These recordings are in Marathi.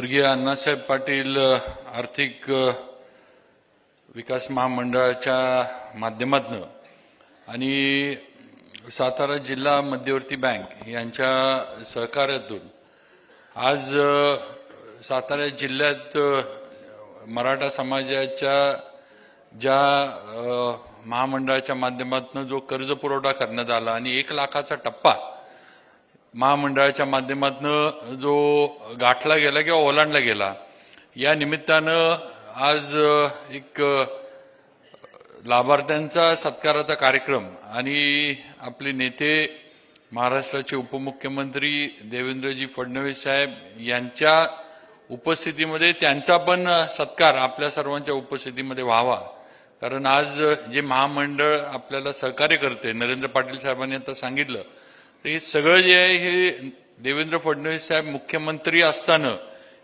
स्वर्गीय अण्णासाहेब पाटील आर्थिक विकास महामंडळाच्या माध्यमातून आणि सातारा जिल्हा मध्यवर्ती बँक यांच्या सहकार्यातून आज सातारा जिल्ह्यात मराठा समाजाच्या ज्या महामंडळाच्या माध्यमातून जो कर्ज पुरवठा करण्यात आला आणि एक लाखाचा टप्पा महामंडळाच्या माध्यमातून जो गाठला गेला किंवा ओलांडला गेला या निमित्तानं आज एक लाभार्थ्यांचा सत्काराचा कार्यक्रम आणि आपले नेते महाराष्ट्राचे उपमुख्यमंत्री देवेंद्रजी फडणवीस साहेब यांच्या उपस्थितीमध्ये त्यांचा पण सत्कार आपल्या सर्वांच्या उपस्थितीमध्ये व्हावा. कारण आज जे महामंडळ आपल्याला सहकार्य करते नरेंद्र पाटील साहेबांनी आता सांगितलं हे सगळं जे आहे हे देवेंद्र फडणवीस साहेब मुख्यमंत्री असताना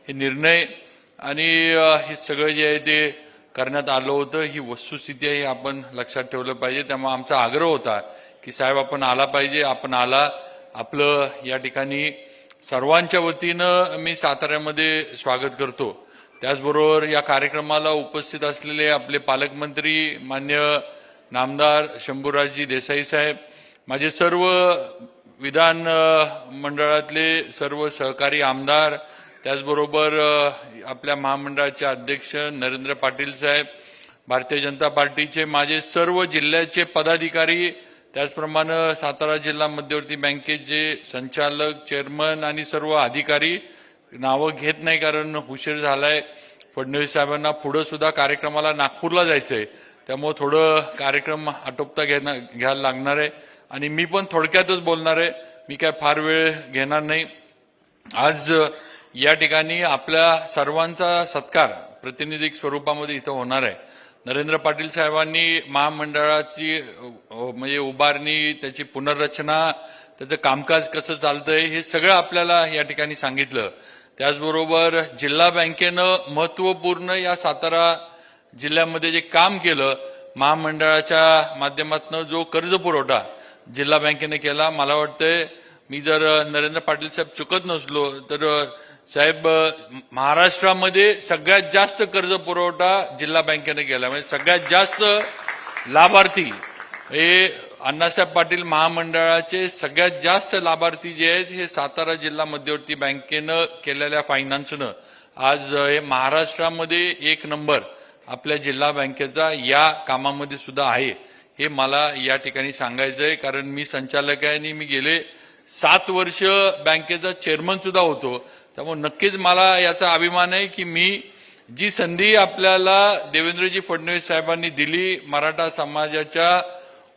हे निर्णय आणि हे सगळं जे आहे ते करण्यात आलं होतं. ही वस्तुस्थिती आहे हे आपण लक्षात ठेवलं पाहिजे. त्यामुळे आमचा आग्रह होता की साहेब आपण आला पाहिजे. आपण आला आपलं या ठिकाणी सर्वांच्या वतीनं मी साताऱ्यामध्ये स्वागत करतो. त्याचबरोबर या कार्यक्रमाला उपस्थित असलेले आपले पालकमंत्री मान्य नामदार शंभूराजी देसाई साहेब माझे सर्व विधान मंडळातले सर्व सहकारी आमदार त्याचबरोबर आपल्या महामंडळाचे अध्यक्ष नरेंद्र पाटील साहेब भारतीय जनता पार्टीचे माझे सर्व जिल्ह्याचे पदाधिकारी त्याचप्रमाणे सातारा जिल्हा मध्यवर्ती बँकेचे संचालक चेअरमन आणि सर्व अधिकारी नावं घेत नाही कारण उशीर झालाय. फडणवीस साहेबांना पुढं सुद्धा कार्यक्रमाला नागपूरला जायचंय. त्यामुळे थोडं कार्यक्रम आटोपता घेणं घ्यायला लागणार आहे. आणि मी पण थोडक्यातच बोलणार आहे. मी काय फार वेळ घेणार नाही. आज या ठिकाणी आपल्या सर्वांचा सत्कार प्रतिनिधिक स्वरूपामध्ये इथं होणार आहे. नरेंद्र पाटील साहेबांनी महामंडळाची म्हणजे उभारणी त्याची पुनर्रचना त्याचं कामकाज कसं चालतंय हे सगळं आपल्याला या ठिकाणी सांगितलं. त्याचबरोबर जिल्हा बँकेनं महत्त्वपूर्ण या सातारा जिल्ह्यामध्ये जे काम केलं महामंडळाच्या माध्यमातून जो कर्ज पुरवठा जिल्हा बँकेने केला. मला वाटतंय मी जर नरेंद्र पाटील साहेब चुकत नसलो तर साहेब महाराष्ट्रामध्ये सगळ्यात जास्त कर्ज पुरवठा जिल्हा बँकेने केला. म्हणजे सगळ्यात जास्त लाभार्थी हे अण्णासाहेब पाटील महामंडळाचे सगळ्यात जास्त लाभार्थी जे आहेत हे सातारा जिल्हा मध्यवर्ती बँकेनं केलेल्या फायनान्सनं. आज हे महाराष्ट्रामध्ये एक नंबर आपल्या जिल्हा बँकेचा या कामामध्ये सुद्धा आहे. हे मला या ठिकाणी सांगायचं आहे कारण मी संचालक आहे आणि मी गेले सात वर्ष बँकेचा चेअरमन सुद्धा होतो. त्यामुळे नक्कीच मला याचा अभिमान आहे की मी जी संधी आपल्याला देवेंद्रजी फडणवीस साहेबांनी दिली मराठा समाजाच्या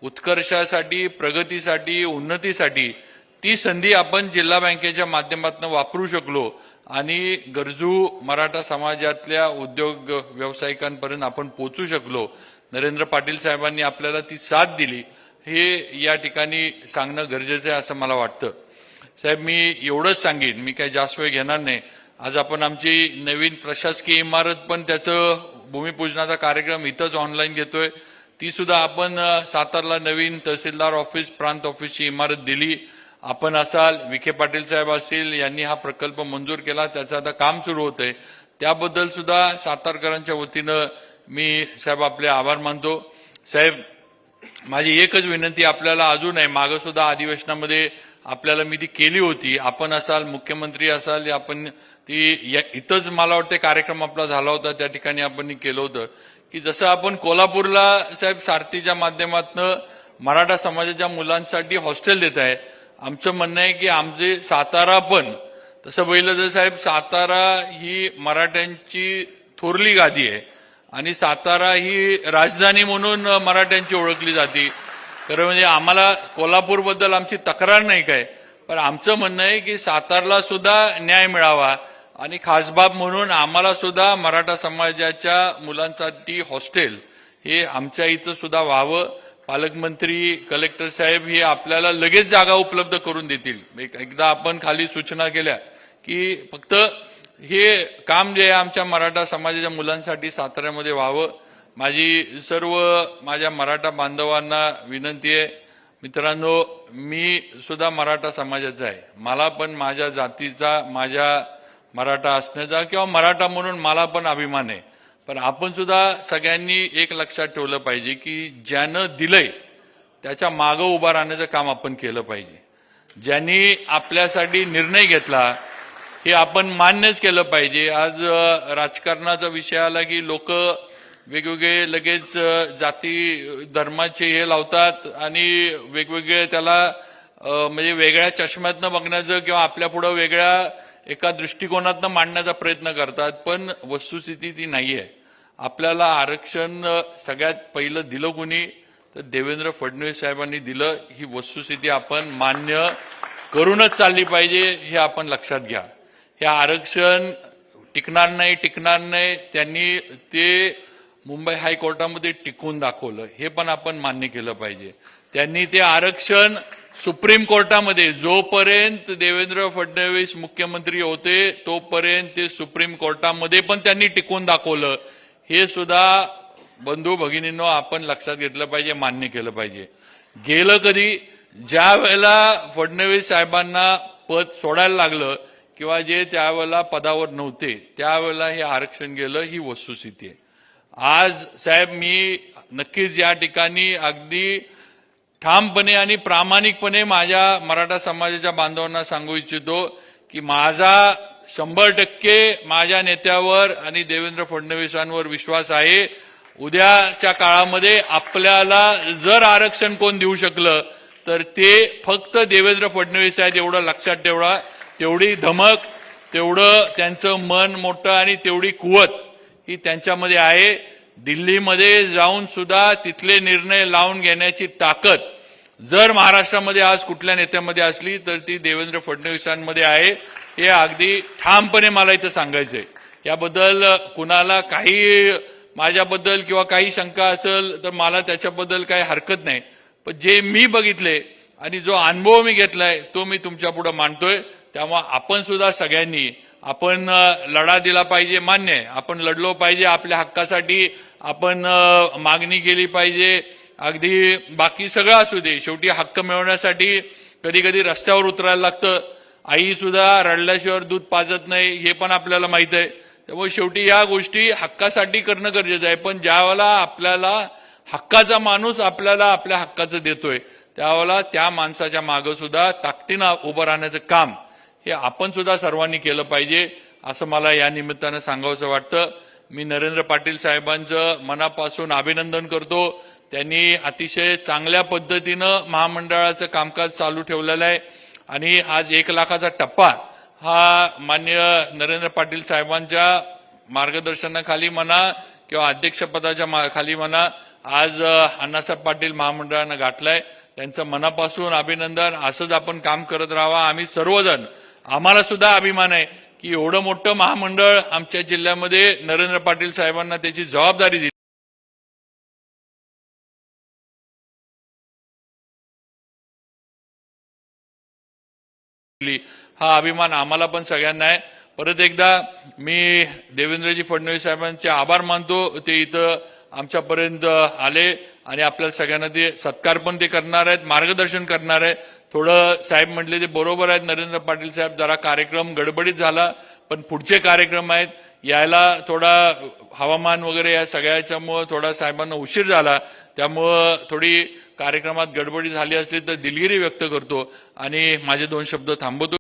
उत्कर्षासाठी प्रगतीसाठी उन्नतीसाठी ती संधी आपण जिल्हा बँकेच्या माध्यमातून वापरू शकलो. आणि गरजू मराठा समाजातल्या उद्योग व्यावसायिकांपर्यंत आपण पोचू शकलो. नरेंद्र पाटील साहेबांनी आपल्याला ती साथ दिली. हे या ठिकाणी सांगणं गरजेचं आहे असं मला वाटतं. साहेब मी एवढंच सांगेन. मी काही जास्त वेळ घेणार नाही. आज आपण आमची नवीन प्रशासकीय इमारत पण त्याचं भूमिपूजनाचा कार्यक्रम इथंच ऑनलाईन घेतोय. ती सुद्धा आपण सातारला नवीन तहसीलदार ऑफिस प्रांत ऑफिसची इमारत दिली. आपण असाल विखे पाटील साहेब असतील यांनी हा प्रकल्प मंजूर केला त्याचं आता काम सुरू होत आहे त्याबद्दल सुद्धा सातारकरांच्या वतीनं मी साहेब आपले आभार मानतो. साहेब माझी एकच विनंती आपल्याला अजून आहे मागं सुद्धा अधिवेशनामध्ये आपल्याला मी ती केली होती. आपण असाल मुख्यमंत्री असाल आपण ती या- इथंच मला वाटते कार्यक्रम आपला झाला होता त्या ठिकाणी आपण केलं होतं. की जसं आपण कोल्हापूरला साहेब सारथीच्या माध्यमातनं मराठा समाजाच्या मुलांसाठी हॉस्टेल देत आहे आमचं म्हणणं आहे की आमचे सातारा पण तसं पहिलं तर साहेब सातारा ही मराठ्यांची थोरली गादी आहे. आणि सातारा ही राजधानी म्हणून मराठ्यांची ओळखली जाते. खरं म्हणजे आम्हाला कोल्हापूरबद्दल आमची तक्रार नाही काय पण आमचं म्हणणं आहे की सातारला सुद्धा न्याय मिळावा. आणि खासबाब म्हणून आम्हाला सुद्धा मराठा समाजाच्या मुलांसाठी हॉस्टेल हे आमच्या इथं सुद्धा व्हावं. पालकमंत्री कलेक्टर साहेब हे आपल्याला लगेच जागा उपलब्ध करून देतील. एक- एकदा आपण खाली सूचना केल्या की फक्त हे काम जे आहे आमच्या मराठा समाजाच्या मुलांसाठी साताऱ्यामध्ये व्हावं. माझी सर्व माझ्या मराठा बांधवांना विनंती आहे. मित्रांनो मी सुद्धा मराठा समाजाचा आहे. मला पण माझ्या जातीचा माझ्या मराठा असण्याचा किंवा मराठा म्हणून मला पण अभिमान आहे. पण आपण सुद्धा सगळ्यांनी एक लक्षात ठेवलं पाहिजे की ज्यानं दिलंय त्याच्या मागं उभं राहण्याचं काम आपण केलं पाहिजे. ज्यांनी आपल्यासाठी निर्णय घेतला हे आपण मान्यच केलं पाहिजे. आज राजकारणाचा विषय आला की लोक वेगवेगळे लगेच जाती धर्माचे हे लावतात आणि वेगवेगळे त्याला म्हणजे वेगळ्या चष्म्यातनं बघण्याचं किंवा आपल्या पुढं वेगळ्या एका दृष्टिकोनातनं मांडण्याचा प्रयत्न करतात पण वस्तुस्थिती ती नाही आहे आपल्याला आरक्षण सगळ्यात पहिलं दिलं कोणी? तर देवेंद्र फडणवीस साहेबांनी दिलं. ही वस्तुस्थिती आपण मान्य करूनच चालली पाहिजे हे आपण लक्षात घ्या. हे आरक्षण टिकणार नाही टिकणार नाही त्यांनी ते मुंबई हायकोर्टामध्ये टिकून दाखवलं. हे पण आपण मान्य केलं पाहिजे. त्यांनी ते आरक्षण सुप्रीम कोर्टामध्ये जोपर्यंत देवेंद्र फडणवीस मुख्यमंत्री होते तोपर्यंत ते सुप्रीम कोर्टामध्ये पण त्यांनी टिकून दाखवलं. हे सुद्धा बंधू भगिनींनो आपण लक्षात घेतलं पाहिजे मान्य केलं पाहिजे. गेलं कधी ज्या वेळेला फडणवीस साहेबांना पद सोडायला लागलं किंवा जे त्यावेळेला पदावर नव्हते त्यावेळेला हे आरक्षण गेलं ही वस्तुस्थिती आहे. आज साहेब मी नक्कीच या ठिकाणी अगदी ठामपणे आणि प्रामाणिकपणे माझ्या मराठा समाजाच्या बांधवांना सांगू इच्छितो की माझा शंभर टक्के माझ्या नेत्यावर आणि देवेंद्र फडणवीसांवर विश्वास आहे. उद्याच्या काळामध्ये आपल्याला जर आरक्षण कोण देऊ शकलं तर ते फक्त देवेंद्र फडणवीस आहेत एवढं लक्षात ठेवा. तेवढी धमक तेवढं त्यांचं मन मोठं आणि तेवढी कुवत ही त्यांच्यामध्ये आहे. दिल्लीमध्ये जाऊन सुद्धा तिथले निर्णय लावून घेण्याची ताकद जर महाराष्ट्रामध्ये आज कुठल्या नेत्यामध्ये असली तर ती देवेंद्र फडणवीसांमध्ये आहे. हे अगदी ठामपणे मला इथं सांगायचंय. याबद्दल कुणाला काही माझ्याबद्दल किंवा काही शंका असेल तर मला त्याच्याबद्दल काही हरकत नाही. पण जे मी बघितले आणि जो अनुभव मी घेतलाय तो मी तुमच्यापुढे मांडतोय. त्यामुळे आपण सुद्धा सगळ्यांनी आपण लढा दिला पाहिजे मान्य आहे. आपण लढलो पाहिजे आपल्या हक्कासाठी. आपण मागणी केली पाहिजे. अगदी बाकी सगळं असू दे. शेवटी हक्क मिळवण्यासाठी कधी कधी रस्त्यावर उतरायला लागतं. आई सुद्धा रडल्याशिवाय दूध पाजत नाही हे पण आपल्याला माहीत आहे. त्यामुळे शेवटी या गोष्टी हक्कासाठी करणं गरजेचं आहे. पण ज्यावेळेला आपल्याला हक्काचा माणूस आपल्याला आपल्या हक्काचं देतोय त्यावेळेला त्या माणसाच्या मागं सुद्धा ताकदीनं उभं राहण्याचं काम हे आपण सुद्धा सर्वांनी केलं पाहिजे असं मला या निमित्तानं सांगावंसं वाटतं. मी नरेंद्र पाटील साहेबांचं मनापासून अभिनंदन करतो. त्यांनी अतिशय चांगल्या पद्धतीनं महामंडळाचं कामकाज चालू ठेवलेलं आहे. आणि आज एक लाखाचा टप्पा हा मान्य नरेंद्र पाटील साहेबांच्या मार्गदर्शनाखाली म्हणा किंवा अध्यक्षपदाच्या मा- खाली म्हणा आज अण्णासाहेब पाटील महामंडळानं गाठलाय. त्यांचं मनापासून अभिनंदन. असंच आपण काम करत राहावा. आम्ही सर्वजण आम्हाला सुद्धा अभिमान आहे की एवढं मोठं महामंडळ आमच्या जिल्ह्यामध्ये नरेंद्र पाटील साहेबांना त्याची जबाबदारी दिली. हा अभिमान आम्हाला पण सगळ्यांना आहे. परत एकदा मी देवेंद्रजी फडणवीस साहेबांचे आभार मानतो. ते इथं आमच्यापर्यंत आले आणि आपल्याला सगळ्यांना ते सत्कार पण ते करणार आहेत मार्गदर्शन करणार आहे थोडं साहेब म्हटले ते बरोबर आहेत. नरेंद्र पाटील साहेब जरा कार्यक्रम गडबडीत झाला पण पुढचे कार्यक्रम आहेत. यायला थोडा हवामान वगैरे या सगळ्याच्यामुळं थोडा साहेबांना उशीर झाला. त्यामुळं थोडी कार्यक्रमात गडबडी झाली असली तर दिलगिरी व्यक्त करतो आणि माझे दोन शब्द थांबवतो.